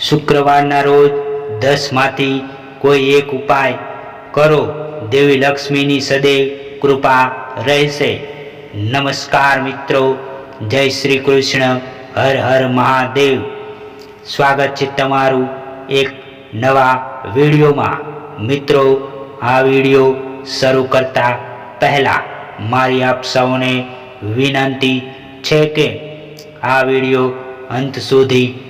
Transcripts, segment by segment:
શુક્રવારના રોજ દસમાંથી કોઈ એક ઉપાય કરો દેવી લક્ષ્મીની સદૈવ કૃપા રહેશે. નમસ્કાર મિત્રો, જય શ્રી કૃષ્ણ, હર હર મહાદેવ. સ્વાગત છે તમારું એક નવા વિડીયોમાં. મિત્રો, આ વીડિયો શરૂ કરતા પહેલાં મારી આપ સૌને વિનંતી છે કે આ વીડિયો અંત સુધી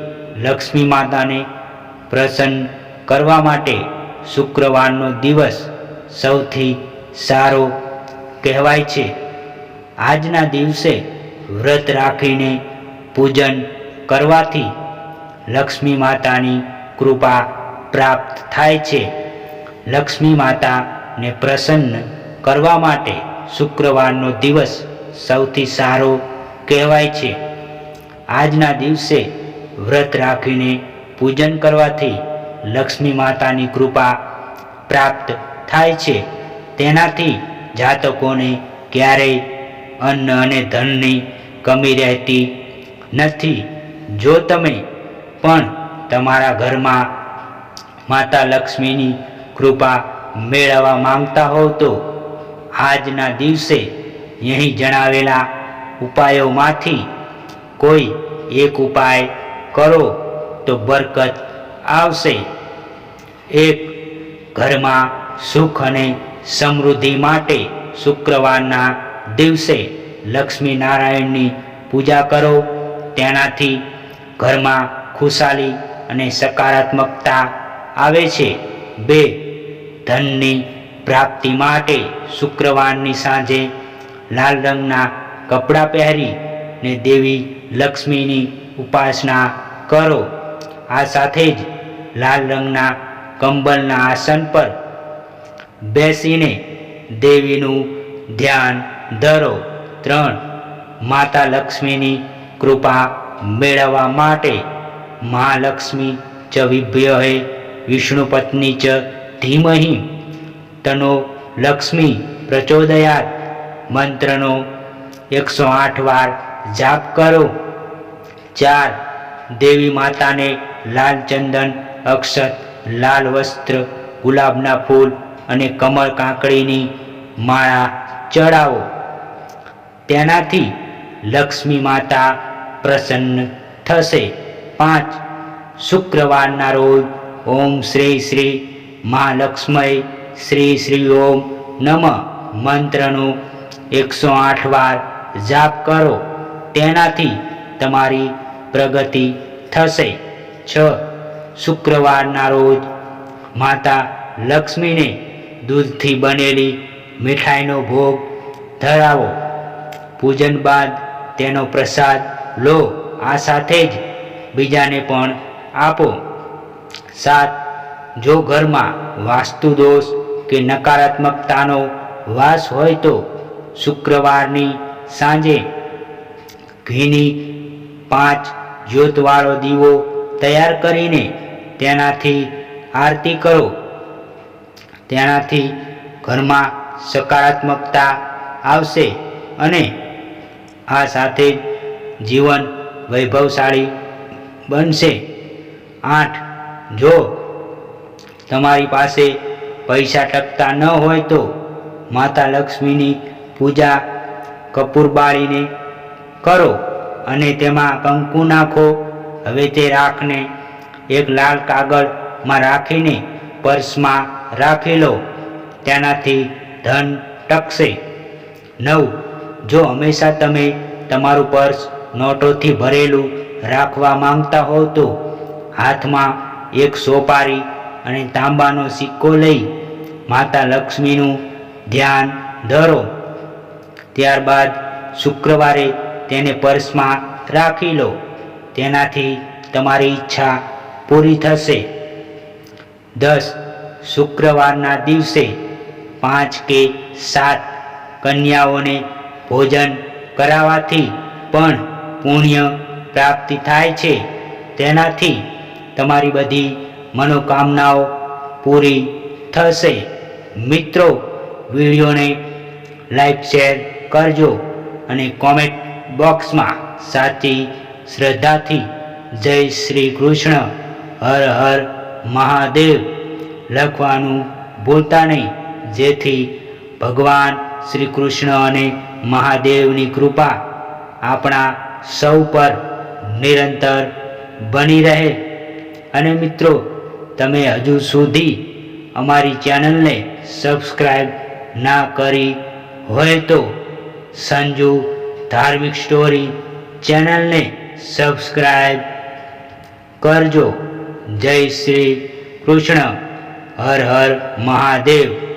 લક્ષ્મી માતાને પ્રસન્ન કરવા માટે શુક્રવારનો દિવસ સૌથી સારો કહેવાય છે. આજના દિવસે વ્રત રાખીને પૂજન કરવાથી લક્ષ્મી માતાની કૃપા પ્રાપ્ત થાય છે. લક્ષ્મી માતાને પ્રસન્ન કરવા માટે શુક્રવારનો દિવસ સૌથી સારો કહેવાય છે. આજના દિવસે વ્રત રાખીને પૂજન કરવાથી લક્ષ્મી માતાની કૃપા પ્રાપ્ત થાય છે. તેનાથી જાતકોને ક્યારેય અન્ન અને ધનની કમી રહેતી નથી. જો તમે પણ તમારા ઘરમાં માતા લક્ષ્મીની કૃપા મેળવવા માંગતા હોવ તો આજના દિવસે અહીં જણાવેલા ઉપાયોમાંથી કોઈ એક ઉપાય કરો તો બરકત આવશે. એક, ઘરમાં સુખ અને સમૃદ્ધિ માટે શુક્રવારના દિવસે લક્ષ્મી નારાયણની પૂજા કરો. તેનાથી ઘરમાં ખુશાલી અને સકારાત્મકતા આવે છે. બે, ધનની પ્રાપ્તિ માટે શુક્રવારની સાંજે લાલ રંગના કપડાં પહેરી ને દેવી લક્ષ્મીની ઉપાસના કરો. આ સાથે જ લાલ રંગના કંબલના આસન પર બેસીને દેવીનું ધ્યાન ધરો. ત્રણ, માતા લક્ષ્મીની કૃપા મેળવવા માટે મહાલક્ષ્મી ચ વિભ્યહે વિષ્ણુ પત્ની ચ ધીમહિ. તનો લક્ષ્મી પ્રચોદયાત મંત્રનો એકસો આઠ વાર જાપ કરો. ચાર દેવી માતાને લાલ ચંદન, અક્ષત, લાલ વસ્ત્ર, ગુલાબના ફૂલ અને કમળ કાંકડીની માળા ચડાવો. તેનાથી લક્ષ્મી માતા પ્રસન્ન થશે. પાંચ, શુક્રવારના રોજ ઓમ શ્રી શ્રી મહાલક્ષ્મય શ્રી શ્રી ઓમ નમ. મંત્રનો એકસો આઠ વાર જાપ કરો. તેનાથી તમારી પ્રગતિ થશે. છ. શુક્રવારના રોજ માતા લક્ષ્મીને દૂધથી બનેલી મીઠાઈનો ભોગ ધરાવો. પૂજન બાદ તેનો પ્રસાદ લો, આ સાથે જ બીજાને પણ આપો. સાત. જો ઘરમાં વાસ્તુ દોષ કે નકારાત્મકતાનો વાસ હોય તો શુક્રવારની સાંજે ઘીની પાંચ જ્યોતવાળો દીવો તૈયાર કરીને તેનાથી આરતી કરો. તેનાથી ઘરમાં સકારાત્મકતા આવશે અને આ સાથે જીવન વૈભવશાળી બનશે. આઠ, જો તમારી પાસે પૈસા ટકતા ન હોય તો માતા લક્ષ્મીની પૂજા કપૂર બાળીને કરો. અને તેમાં કંકુ નાખો. હવે તે રાખને એક લાલ કાગળમાં રાખીને પર્સમાં રાખી લો. તેનાથી ધન ટકશે. નવ. જો હંમેશા તમે તમારું પર્સ નોટોથી ભરેલું રાખવા માંગતા હોવ તો હાથમાં એક સોપારી અને તાંબાનો સિક્કો લઈ માતા લક્ષ્મીનું ધ્યાન ધરો. ત્યારબાદ શુક્રવારે તેને પર્સમાં રાખી લો. તેનાથી તમારી ઈચ્છા પૂરી થશે. દસ, શુક્રવારના દિવસે પાંચ કે સાત કન્યાઓને ભોજન કરાવવાથી પણ પુણ્ય પ્રાપ્તિ થાય છે. તેનાથી તમારી બધી મનોકામનાઓ પૂરી થશે. મિત્રો, વિડીયોને લાઈક, શેર કરજો અને કોમેન્ટ બોક્સમાં સાચી શ્રદ્ધાથી જય શ્રી કૃષ્ણ, હર હર મહાદેવ લખવાનું ભૂલતા નહીં. જેથી ભગવાન શ્રી કૃષ્ણ અને મહાદેવની કૃપા આપણા સૌ પર નિરંતર બની રહે. અને મિત્રો, તમે હજુ સુધી અમારી ચેનલને સબસ્ક્રાઈબ ના કરી હોય તો સંજુ ધાર્મિક સ્ટોરી ચેનલને સબસ્ક્રાઈબ કરજો. જય શ્રી કૃષ્ણ. હર હર મહાદેવ.